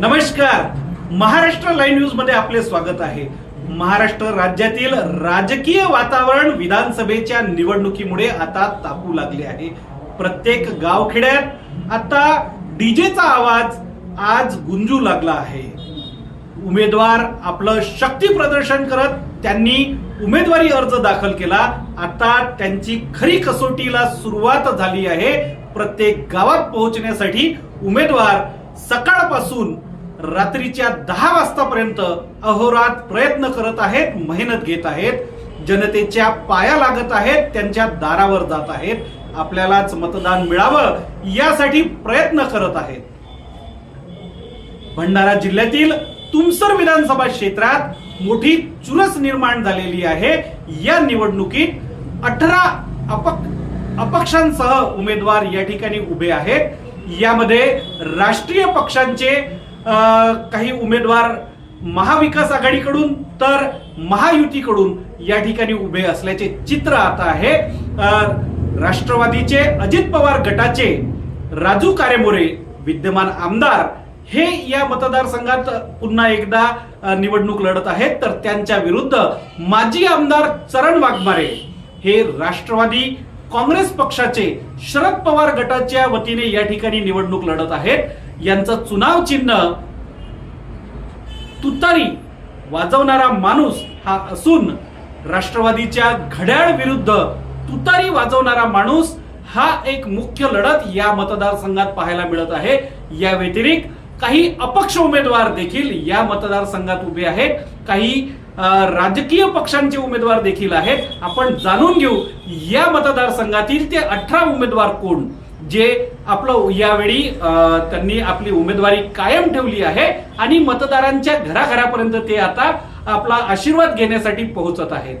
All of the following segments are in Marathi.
नमस्कार. महाराष्ट्र लाईव्ह न्यूजमध्ये आपले स्वागत आहे. महाराष्ट्र राज्यातील राजकीय वातावरण विधानसभेच्या निवडणुकीमुळे आता तापू लागले आहे. प्रत्येक गावखेड्यात आता डीजेचा आवाज आज गुंजू लागला आहे. उमेदवार आपलं शक्ती प्रदर्शन करत त्यांनी उमेदवारी अर्ज दाखल केला. आता त्यांची खरी कसोटीला सुरुवात झाली आहे. प्रत्येक गावात पोहोचण्यासाठी उमेदवार सकाळपासून रात्रीच्या दहा वाजतापर्यंत अहोरात प्रयत्न करत आहेत मेहनत घेत आहेत जनतेच्या पाया लागत आहेत त्यांच्या दारावर जात आहेत. आपल्यालाच मतदान मिळावं यासाठी प्रयत्न करत आहेत. भंडारा जिल्ह्यातील तुमसर विधानसभा क्षेत्रात मोठी चुरस निर्माण झालेली आहे. या निवडणुकीत अठरा अपक अपक्षांसह उमेदवार या ठिकाणी उभे आहेत. यामध्ये राष्ट्रीय पक्षांचे काही उमेदवार महाविकास आघाडीकडून तर महायुतीकडून या ठिकाणी उभे असल्याचे चित्र आता आहे. राष्ट्रवादीचे अजित पवार गटाचे राजू कारेमोरे विद्यमान आमदार हे या मतदारसंघात पुन्हा एकदा निवडणूक लढत आहेत. तर त्यांच्या विरुद्ध माजी आमदार चरण वाघमारे हे राष्ट्रवादी काँग्रेस पक्षाचे शरद पवार गटाच्या वतीने या ठिकाणी निवडणूक लढत आहेत. यांचं चुनाव चिन्ह तुतारी वाजवणारा माणूस हा असून राष्ट्रवादीच्या घड्याळ विरुद्ध तुतारी वाजवणारा माणूस हा एक मुख्य लढत या मतदारसंघात पाहायला मिळत आहे. या व्यतिरिक्त काही अपक्ष उमेदवार देखील या मतदारसंघात उभे आहेत. काही राजकीय पक्षांचे उमेदवार देखील आहेत. आपण जाणून घेऊ या मतदारसंघातील ते अठरा उमेदवार कोण? जे आपलं यावेळी त्यांनी आपली उमेदवारी कायम ठेवली आहे आणि मतदारांच्या घराघरापर्यंत ते आता आपला आशीर्वाद घेण्यासाठी पोहोचत आहेत.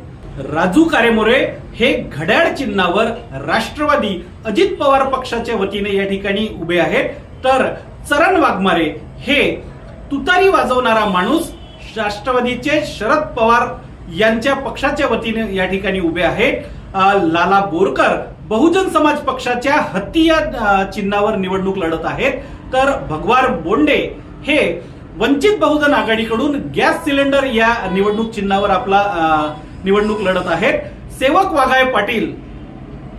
राजू कारेमोरे हे घड्याळ चिन्हावर राष्ट्रवादी अजित पवार पक्षाच्या वतीने या ठिकाणी उभे आहेत. तर चरण वाघमारे हे तुतारी वाजवणारा माणूस राष्ट्रवादीचे शरद पवार यांच्या पक्षाच्या वतीने या ठिकाणी उभे आहेत. लाला बोरकर बहुजन समाज पक्षाच्या हत्ती या चिन्हावर निवडणूक लढत आहेत. तर भगवार बोंडे हे वंचित बहुजन आघाडीकडून गॅस सिलेंडर या निवडणूक चिन्हावर आपला निवडणूक लढत आहेत. सेवक वाघाय पाटील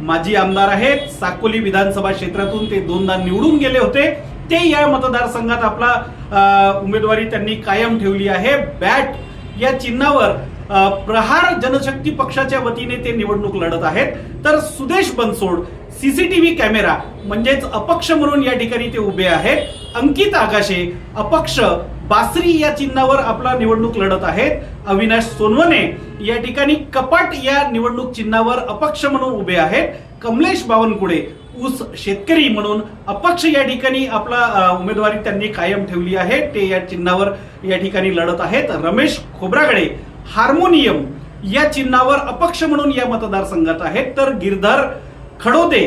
माजी आमदार आहेत. साकोली विधानसभा क्षेत्रातून ते दोनदा निवडून गेले होते. ते या मतदारसंघात आपला उमेदवारी त्यांनी कायम ठेवली आहे. बॅट या चिन्हावर प्रहार जनशक्ती पक्षाच्या वतीने ते निवडणूक लढत आहेत. तर सुदेश बनसोड सीसीटीव्ही कॅमेरा म्हणजेच अपक्ष म्हणून या ठिकाणी ते उभे आहेत. अंकित आगाशे अपक्ष बासरी या चिन्हावर आपला निवडणूक लढत आहेत. अविनाश सोनवणे या ठिकाणी कपाट या निवडणूक चिन्हावर अपक्ष म्हणून उभे आहेत. कमलेश बावनकुळे ऊस शेतकरी म्हणून अपक्ष या ठिकाणी आपला उमेदवारी त्यांनी कायम ठेवली आहे. ते या चिन्हावर या ठिकाणी लढत आहेत. रमेश खोब्रागडे हार्मोनियम या चिन्हावर अपक्ष म्हणून या मतदारसंघात आहेत. तर गिरधर खडोदे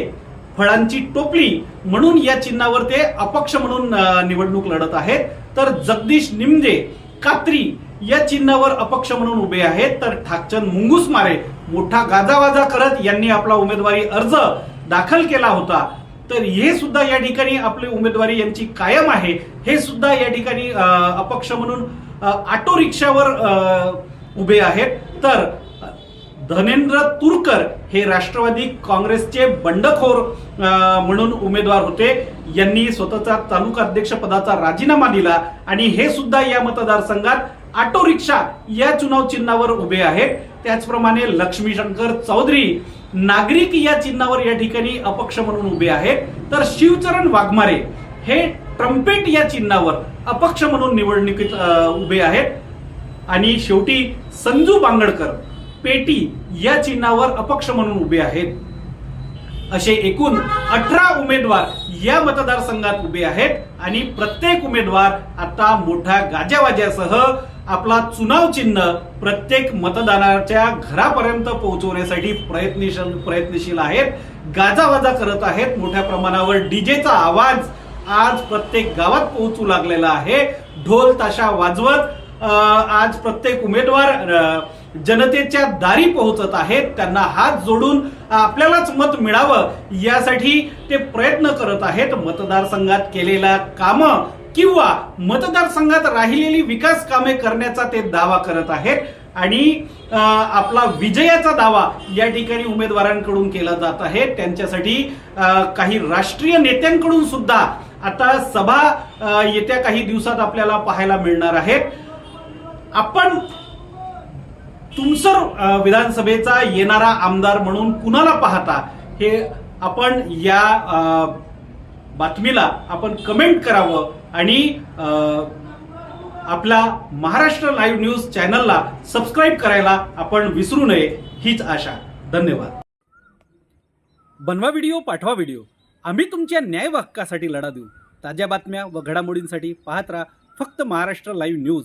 फळांची टोपली म्हणून या चिन्हावर ते अपक्ष म्हणून निवडणूक लढत आहेत. तर जगदीश निमजे कात्री या चिन्हावर अपक्ष म्हणून उभे आहेत. तर ठाकचंद मुंगूस मारे मोठा गाजावाजा करत यांनी आपला उमेदवारी अर्ज दाखल केला होता. तर हे सुद्धा या ठिकाणी आपली उमेदवारी यांची कायम आहे. हे सुद्धा या ठिकाणी अपक्ष म्हणून ऑटो रिक्षावर उभे आहेत. तर धनेंद्र तुरकर हे राष्ट्रवादी काँग्रेसचे बंडखोर म्हणून उमेदवार होते. यांनी स्वतःचा तालुका अध्यक्ष पदाचा राजीनामा दिला आणि हे सुद्धा या मतदारसंघात ऑटो रिक्षा या चुनाव चिन्हावर उभे आहेत. त्याचप्रमाणे लक्ष्मीशंकर चौधरी नागरिक या चिन्हावर या ठिकाणी अपक्ष म्हणून उभे आहेत. तर शिवचरण वाघमारे हे ट्रम्पेट या चिन्हावर अपक्ष म्हणून निवडणुकीत उभे आहेत. आणि शेवटी संजू बांगडकर पेटी या चिन्हावर अपक्ष म्हणून उभे आहेत. असे एकूण अठरा उमेदवार या मतदारसंघात उभे आहेत आणि प्रत्येक उमेदवार आता मोठ्या गाजावाज्यासह आपला चुनाव चिन्ह प्रत्येक मतदानाच्या घरापर्यंत पोहोचवण्यासाठी प्रयत्नशील प्रयत्नशील आहेत. गाजावाजा करत आहेत. मोठ्या प्रमाणावर डीजेचा आवाज आज प्रत्येक गावात पोहोचू लागलेला आहे. ढोल ताशा वाजवत आज प्रत्येक उमेदवार जनतेच्या दारी पोहोचत आहेत. त्यांना हात जोडून आपल्यालाच मत मिळावं यासाठी ते प्रयत्न करत आहेत. मतदारसंघात केलेला कामं किंवा मतदारसंघात राहिलेली विकास कामे करण्याचा ते दावा करत आहेत. आणि आपला विजयाचा दावा या ठिकाणी उमेदवारांकडून केला जात आहे. त्यांच्यासाठी काही राष्ट्रीय नेत्यांकडून सुद्धा आता सभा येत्या काही दिवसात आपल्याला पाहायला मिळणार आहेत. आपण तुमसर विधानसभेचा येणारा आमदार म्हणून कुणाला पाहता? हे आपण या बातमीला आपण कमेंट करावं आणि आपला महाराष्ट्र लाईव्ह न्यूज चॅनलला सबस्क्राईब करायला आपण विसरू नये हीच आशा. धन्यवाद. बनवा व्हिडिओ पाठवा व्हिडिओ आम्ही तुमच्या न्याय हक्कासाठी लढा देऊ. ताज्या बातम्या व घडामोडींसाठी पाहत राहा फक्त महाराष्ट्र लाईव्ह न्यूज